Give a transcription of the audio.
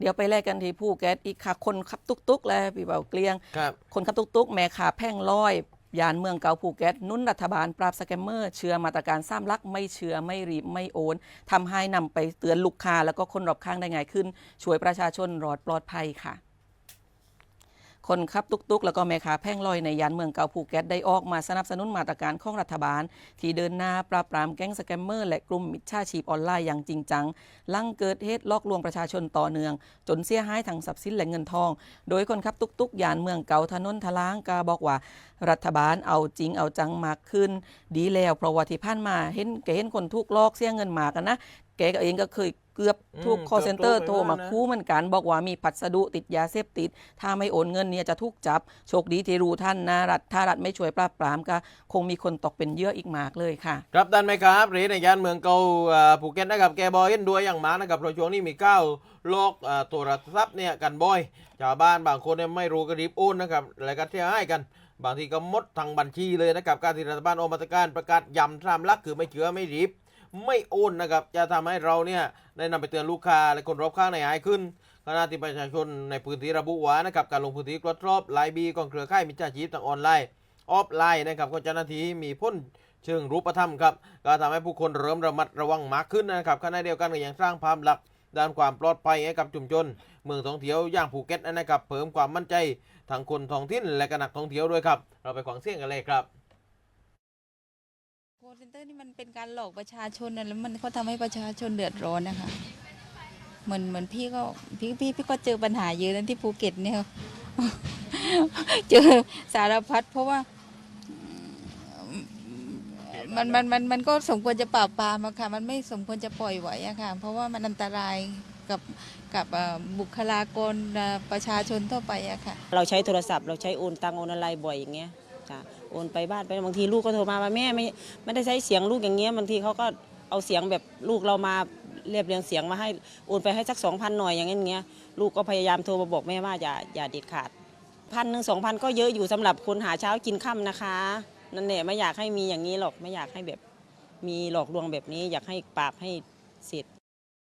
เดี๋ยวไปแลกกันที่ภูเก็ตอีกค่ะ คนขับตุกๆแล้วพี่เบาเกลียง ครับคนขับตุกๆแม่ขาแพ่งลอยยานเมืองเก่าภูเก็ตนุ่นรัฐบาลปราบสแกมเมอร์เชื่อมาตรการสร้างลักไม่เชื่อไม่รีบไม่โอนทำให้นำไปเตือนลูกค้าแล้วก็คนรอบข้างได้ง่ายขึ้น ช่วยประชาชนรอดปลอดภัยค่ะ คนขับตุกๆ แล้วก็แม่ค้าแพ่งลอยในยานเมืองเก่าภูเก็ตได้ออกมาสนับสนุนมาตรการของรัฐบาล ที่เดินหน้าปราบปรามแก๊งสแกมเมอร์ และกลุ่มมิจฉาชีพออนไลน์อย่างจริงจังลังเกิดเหตุลอกลวงประชาชนต่อเนื่อง จนเสียหายทางทรัพย์สินและเงินทอง โดยคนขับตุกๆยานเมืองเก่าถนนทะลางกาบอกว่า รัฐบาลเอาจริงเอาจังมากขึ้น ดีแล้วเพราะว่าที่ผ่านมาเห็นแกเห็นคนทุกข์ลอกเสียเงินมากันนะ แกก็เองก็เคยเกือบทุกอืม call center เกือบโดนไปโทรมาบ้างนะ คู่เหมือนกันบอกว่ามีพัสดุติดยาเสพติด ถ้าไม่โอนเงินเนี่ยจะถูกจับ โชคดีที่รู้ท่านนะรัฐถ้ารัฐไม่ช่วยปราบปรามก็คงมีคนตกเป็นเหยื่ออีกมากเลยค่ะ ครับดันไหมครับเหรียญในย่านเมืองเก่าอ่าภูเก็ตนะครับแกบอยเห็นด้วยอย่างมากนะครับเพราะช่วงนี้มีก้าวโลกอ่าโทรศัพท์เนี่ยกันบ่อยชาวบ้านบางคนเนี่ยไม่รู้ก็รีบโอนนะครับแล้วก็เสียหายกัน บางทีก็หมดทางบัญชีเลยนะครับการที่รัฐบาลออกมาตรการประกาศย้ำสามลักคือไม่เชื่อไม่รีบ ไม่โอนนะครับ จะทำให้เราเนี่ยได้นำไปเตือนลูกค้าและคนรอบข้างในหายขึ้นขณะที่ประชาชนในพื้นที่ระบุว่านะครับการลงพื้นที่ตรวจสอบไลน์บีของเครือข่ายมิจฉาชีพทางออนไลน์ออฟไลน์นะครับของเจ้าหน้าที่มีพ้นเชิงรูปธรรมครับก็ทำให้ผู้คนเริ่มระมัดระวังมากขึ้นนะครับขณะเดียวกันก็ยังสร้างภาพลักด้านความปลอดภัยให้กับชุมชนเมืองท่องเที่ยวอย่างภูเก็ตนะครับเพิ่มความมั่นใจทางคนท้องถิ่นและก็นักท่องเที่ยวด้วยครับ เราไปฟังเสียงกันเลยครับ โคเซ็นเตอร์นี่มันเป็นการหลอกประชาชนนะแล้วมันก็ทำให้ประชาชนเดือดร้อนนะคะ เหมือนเหมือนพี่ก็พี่พี่พี่ก็เจอปัญหาเยอะนะที่ภูเก็ตเนี่ยเจอสารพัดเพราะว่าอืมมันมันมันมันก็สมควรจะปราบปรามอะค่ะ มันไม่สมควรจะปล่อยไว้อะค่ะ เพราะว่ามันอันตรายกับกับเอ่อบุคลากรเอ่อประชาชนทั่วไปอะค่ะ เราใช้โทรศัพท์เราใช้โอนตังโอนอะไรบ่อยอย่างเงี้ย จ้ะโอนไปบ้านไปบางทีลูกก็โทรมาว่าแม่ไม่ไม่ได้ใช้เสียงลูกอย่างเงี้ยบางทีเขาก็เอาเสียงแบบลูกเรามาเรียบเรียงเสียงมาให้โอนไปให้สักสองพันหน่อยอย่างเงี้ยลูกก็พยายามโทรมาบอกแม่ว่าอย่าอย่าเด็ดขาดพันหนึ่งสองพันก็เยอะอยู่สำหรับคนหาเช้ากินค่ำนะคะ นั่นแหละไม่อยากให้มีอย่างนี้หรอกไม่อยากให้แบบมีหลอกลวงแบบนี้ อยากให้ปราบให้เสร็จ